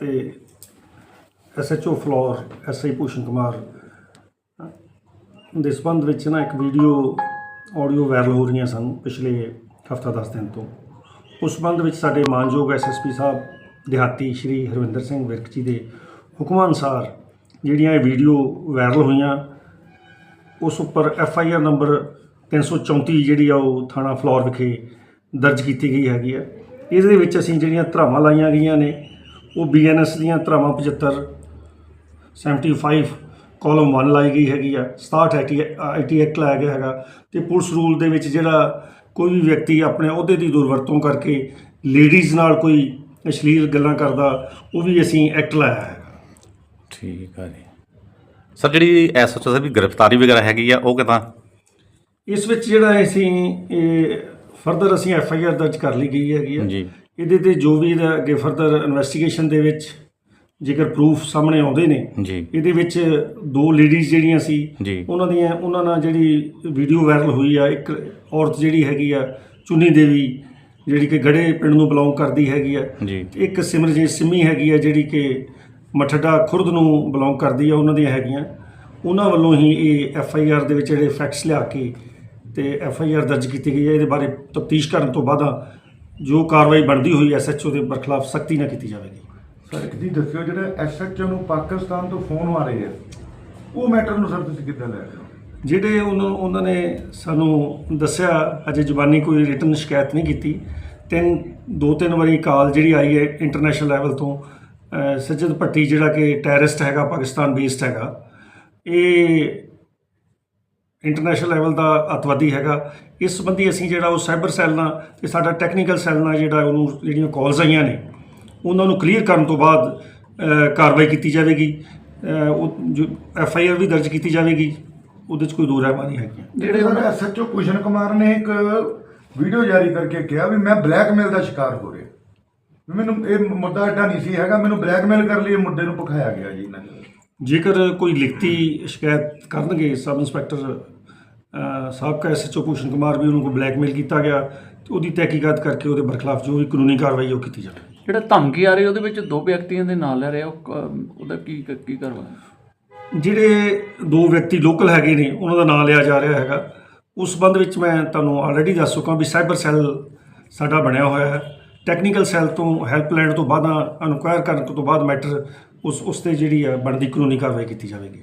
ਤੇ SHO Phillaur SI Bhushan Kumar, ਦੇ ਸੰਬੰਧ ਵਿੱਚ ਨਾ ਇੱਕ ਵੀਡੀਓ ਆਡੀਓ ਵਾਇਰਲ ਹੋ ਰਹੀਆਂ ਸਨ ਪਿਛਲੇ ਹਫਤਾ 10 ਦਿਨ ਤੋਂ। ਉਸ ਸੰਬੰਧ ਵਿੱਚ ਸਾਡੇ ਮਾਨਯੋਗ ਐਸਐਸਪੀ ਸਾਹਿਬ, ਦਿਹਾਤੀ ਸ਼੍ਰੀ ਹਰਵਿੰਦਰ ਸਿੰਘ ਵਿਰਕ ਜੀ ਦੇ ਹੁਕਮਾਂ ਅਨੁਸਾਰ ਜਿਹੜੀਆਂ ਇਹ ਵੀਡੀਓ ਵਾਇਰਲ ਹੋਈਆਂ, ਉਸ ਉੱਪਰ ਐਫ ਆਈ ਆਰ ਨੰਬਰ 334 ਜਿਹੜੀ ਆ ਉਹ ਥਾਣਾ ਫਲੋਰ ਵਿਖੇ ਦਰਜ ਕੀਤੀ ਗਈ ਹੈਗੀ ਆ। ਇਸ ਦੇ ਵਿੱਚ ਅਸੀਂ ਜਿਹੜੀਆਂ ਧਰਾਵਾਂ ਲਾਈਆਂ ਗਈਆਂ ਨੇ ਉਹ ਬੀਐਨਐਸ ਦੀਆਂ ਧਰਾਵਾਂ 75 75 ਕਾਲਮ 1 ਲਾਈ ਗਈ ਹੈਗੀ ਆ 67 ਆਈਟੀ ਐਕਟ ਲਾਇਆ ਗਿਆ ਹੈਗਾ ਤੇ ਪੁਲਿਸ ਰੂਲ ਦੇ ਵਿੱਚ ਜਿਹੜਾ ਕੋਈ ਵੀ ਵਿਅਕਤੀ ਆਪਣੇ ਅਹੁਦੇ ਦੀ ਦੁਰਵਰਤੋਂ ਕਰਕੇ ਲੇਡੀਜ਼ ਨਾਲ ਕੋਈ ਅਸ਼ਲੀਲ ਗੱਲਾਂ ਕਰਦਾ ਉਹ ਵੀ ਅਸੀਂ ਐਕਟ ਲਾਇਆ ਹੈ ਠੀਕ ਆ ਜੀ। ਸਰ ਜਿਹੜੀ ਐਸਐਚਓ ਸਾਹਿਬ ਦੀ ਗ੍ਰਿਫਤਾਰੀ ਵਗੈਰਾ ਹੈਗੀ ਆ ਉਹ ਕਿਦਾਂ? ਇਸ ਵਿੱਚ ਜਿਹੜਾ ਅਸੀਂ ਇਹ ਫਰਦਰ ਅਸੀਂ ਐਫ ਆਈ ਆਰ ਦਰਜ ਕਰ ਲਈ ਗਈ ਹੈਗੀ ਆ। ਜੀ। ਇਹਦੇ ਤੇ ਜੋ ਵੀ ਇਹਦਾ ਅੱਗੇ ਫਰਦਰ ਇਨਵੈਸਟੀਗੇਸ਼ਨ ਦੇ ਵਿੱਚ ਜੇਕਰ ਪ੍ਰੂਫ ਸਾਹਮਣੇ ਆਉਂਦੇ ਨੇ ਜੀ। ਇਹਦੇ ਵਿੱਚ ਦੋ ਲੇਡੀਜ਼ ਜਿਹੜੀਆਂ ਸੀ ਜੀ। ਉਹਨਾਂ ਦੀਆਂ ਉਹਨਾਂ ਨਾਲ ਜਿਹੜੀ ਵੀਡੀਓ ਵਾਇਰਲ ਹੋਈ ਆ ਇੱਕ ਔਰਤ ਜਿਹੜੀ ਹੈਗੀ ਆ ਚੁੰਨੀ ਦੇਵੀ ਜਿਹੜੀ ਕਿ ਗੜੇ ਪਿੰਡ ਨੂੰ ਬਿਲੋਂਗ ਕਰਦੀ ਹੈਗੀ ਆ। ਜੀ। ਇੱਕ ਸਿਮਰਜੀਤ ਸਿੰਮੀ ਹੈਗੀ ਆ ਜਿਹੜੀ ਕਿ ਮਠੜਾ ਖੁਰਦ ਨੂੰ ਬਿਲੋਂਗ ਕਰਦੀ ਆ ਉਹਨਾਂ ਦੀਆਂ ਹੈਗੀਆਂ। ਉਹਨਾਂ ਵੱਲੋਂ ਹੀ ਇਹ ਐਫ ਆਈ ਆਰ ਦੇ ਵਿੱਚ ਜਿਹੜੇ ਫੈਕਟਸ ਲਿਆ ਕੇ ਤੇ ਐਫ ਆਈ ਆਰ ਦਰਜ ਕੀਤੀ ਗਈ ਹੈ ਇਹਦੇ ਬਾਰੇ ਤਫਤੀਸ਼ ਕਰਨ ਤੋਂ ਬਾਅਦ ਜੋ ਕਾਰਵਾਈ ਬਣਦੀ ਹੋਈ ਐਸ ਐਚ ਓ ਦੇ ਬਰਖਲਾਫ ਸਖਤੀ ਨਾਲ ਕੀਤੀ ਜਾਵੇਗੀ। ਸਰ ਇੱਕ ਚੀਜ਼ ਦੱਸਿਓ ਜਿਹੜੇ ਐਸਐਚਓ ਨੂੰ ਪਾਕਿਸਤਾਨ ਤੋਂ ਫੋਨ ਆ ਰਹੇ ਆ ਉਹ ਮੈਟਰ ਨੂੰ ਸਰ ਤੁਸੀਂ ਕਿੱਦਾਂ ਲੈ ਰਹੇ ਹੋ? ਜਿਹੜੇ ਉਹਨਾਂ ਉਹਨਾਂ ਨੇ ਸਾਨੂੰ ਦੱਸਿਆ ਅਜੇ ਜ਼ੁਬਾਨੀ ਕੋਈ ਰਿਟਨ ਸ਼ਿਕਾਇਤ ਨਹੀਂ ਕੀਤੀ। ਤਿੰਨ ਦੋ ਤਿੰਨ ਵਾਰੀ ਕਾਲ ਜਿਹੜੀ ਆਈ ਹੈ ਇੰਟਰਨੈਸ਼ਨਲ ਲੈਵਲ ਤੋਂ ਸੱਜਦ ਭੱਟੀ ਜਿਹੜਾ ਕਿ ਟੈਰਰਿਸਟ ਹੈਗਾ ਪਾਕਿਸਤਾਨ ਬੇਸਡ ਹੈਗਾ ਇਹ ਇੰਟਰਨੈਸ਼ਨਲ ਲੈਵਲ ਦਾ ਅਤਵਾਦੀ ਹੈਗਾ। ਇਸ ਸੰਬੰਧੀ ਅਸੀਂ ਜਿਹੜਾ ਉਹ ਸਾਈਬਰ ਸੈੱਲ ਨਾਲ ਤੇ ਸਾਡਾ ਟੈਕਨੀਕਲ ਸੈੱਲ ਨਾਲ ਜਿਹੜਾ ਉਹਨੂੰ ਜਿਹੜੀਆਂ ਕਾਲਸ ਆਈਆਂ ਨੇ, ਉਹਨਾਂ ਨੂੰ ਕਲੀਅਰ ਕਰਨ ਤੋਂ ਬਾਅਦ ਕਾਰਵਾਈ ਕੀਤੀ ਜਾਵੇਗੀ। ਉਹ ਜੋ ਐਫ ਆਈ ਆਰ ਵੀ ਦਰਜ ਕੀਤੀ ਜਾਵੇਗੀ। ਉਹਦੇ 'ਚ ਕੋਈ ਦੋ ਰਹਿਮਾ ਨਹੀਂ ਹੈਗੀਆਂ। ਜਿਹੜੇ ਸਰ ਐਸਐਚਓ ਕੁਸ਼ਨ ਕੁਮਾਰ ਨੇ ਇੱਕ ਵੀਡੀਓ ਜਾਰੀ ਕਰਕੇ ਕਿਹਾ ਵੀ ਮੈਂ ਬਲੈਕਮੇਲ ਦਾ ਸ਼ਿਕਾਰ ਹੋ ਰਿਹਾ। ਮੈਨੂੰ ਇਹ ਮੁੱਦਾ ਐਡਾ ਨਹੀਂ ਸੀ ਹੈਗਾ, ਮੈਨੂੰ ਬਲੈਕਮੇਲ ਕਰ ਲਈ, ਇਹ ਮੁੱਦੇ ਨੂੰ ਪਖਾਇਆ ਗਿਆ ਜੀ ਇਹਨਾਂ ਨੇ। ਜੇਕਰ ਕੋਈ ਲਿਖਤੀ ਸ਼ਿਕਾਇਤ ਕਰਨਗੇ ਸਬ ਇੰਸਪੈਕਟਰ ਸਾਬਕਾ ਐਸਐਚਓ ਭੂਸ਼ਣ ਕੁਮਾਰ ਵੀ ਉਹਨੂੰ ਕੋਈ ਬਲੈਕਮੇਲ ਕੀਤਾ ਗਿਆ ਤੇ ਉਹਦੀ ਤਹਿਕੀਕਾਤ ਕਰਕੇ ਉਹਦੇ ਬਰਖਲਾਫ ਜੋ ਵੀ ਕਾਨੂੰਨੀ ਕਾਰਵਾਈ ਉਹ ਕੀਤੀ ਜਾਵੇਗੀ ਜਿਹੜਾ ਧਮਕੀ ਆ ਰਹੀ ਉਹਦੇ ਵਿੱਚ ਦੋ ਵਿਅਕਤੀਆਂ ਦੇ ਨਾਂ ਲੈ ਰਹੇ ਉਹ ਕ- ਉਹਦਾ ਕੀ ਕੀ ਕਰਵਾ ਜਿਹੜੇ ਦੋ ਵਿਅਕਤੀ ਲੋਕਲ ਹੈਗੇ ਨੇ ਉਹਨਾਂ ਦਾ ਨਾਮ ਲਿਆ ਜਾ ਰਿਹਾ ਹੈਗਾ। ਉਸ ਸੰਬੰਧ ਵਿੱਚ ਮੈਂ ਤੁਹਾਨੂੰ ਆਲਰੇਡੀ ਦੱਸ ਚੁੱਕਾ ਵੀ ਸਾਈਬਰ ਸੈੱਲ ਸਾਡਾ ਬਣਿਆ ਹੋਇਆ ਹੈ। ਟੈਕਨੀਕਲ ਸੈੱਲ ਤੋਂ ਹੈਲਪ ਲੈਣ ਤੋਂ ਬਾਅਦ ਇਨਕੁਆਇਰ ਕਰਨ ਤੋਂ ਬਾਅਦ ਮੈਟਰ ਉਸ ਉਸ ਤੇ ਜਿਹੜੀ ਆ ਬਣਦੀ ਕਾਨੂੰਨੀ ਕਾਰਵਾਈ ਕੀਤੀ ਜਾਵੇਗੀ।